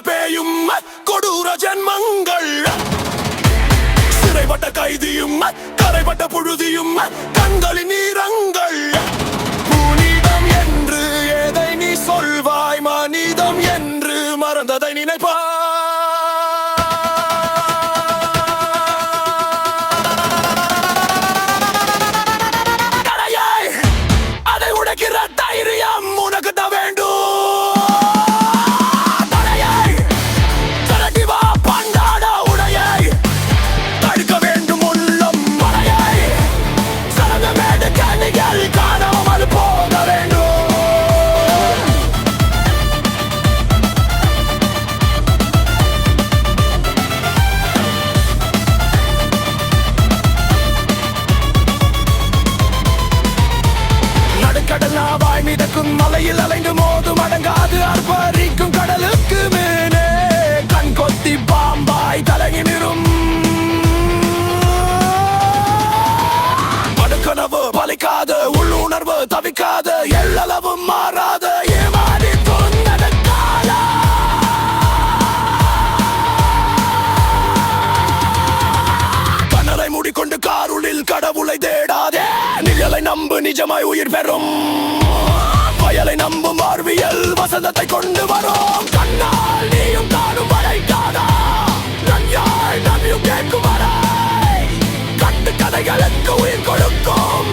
பேயும் கொடூர ஜென்மங்கள். சிறைப்பட்ட கைதியும் கரைப்பட்ட புழுதியும் கண்களின் நீரங்கள் புனிதம் என்று எதை நீ சொல்வாய்? மனிதம் என்று மறந்ததை நினைப்பாய்? மிதக்கும் மலையில் அலைந்து மோதும் அடங்காது அர்ப்பரிக்கும் கடலுக்கு மேலே. கண் கொத்தி பாம்பாய் தலங்கி நிறும். மடுக்கனவு பலிக்காது உள்ளுணர்வு தவிக்காது எல்லளவும் மாறாது. ஏமாறி தொந்தது கடவுளை தேடா. நம்பு நிஜமாய் உயிர் பெறும். வயலை நம்பும் வாழ்வியல் வசந்தத்தை கொண்டு வரும். கண்ணால் நீயும் காணும் படைக்காதா நன்றாய் நம்பியும் கேட்கும் வரை. கட்டு கதைகளுக்கு உயிர் கொடுக்கும்.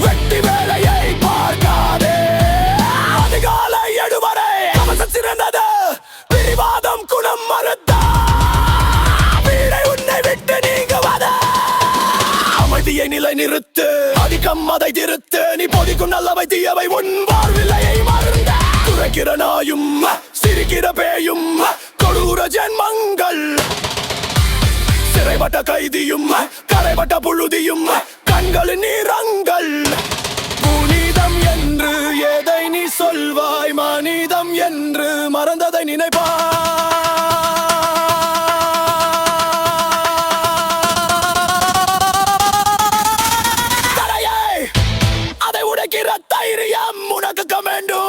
வெட்டி வேலையை பார்க்காதே. அதிகாலை எடுவரை அவசம் சிறந்தது. பிரிவாதம் குணம் மறுத்த. வீடை உன்னை விட்டு நீங்குவத. அமைதியை நிலை நிறுத்து அதிகம் அதை திருத்து நீ பொதிக்கும் நல்லவை தீயவை உன் பார்வில்லையை மறந்த குறைக்கிற நாயும் சிரிக்கிற பேயும் கொடூர ஜென்மங்கள். சிறைப்பட்ட கைதியும் கரைப்பட்ட புழுதியும் கண்களின் நிறங்கள். புனிதம் என்று எதை நீ சொல்வாய்? மனிதம் என்று மறந்ததை நினைப்பாய்? இருக்கிற தைரியம் உனக்கு வேண்டும்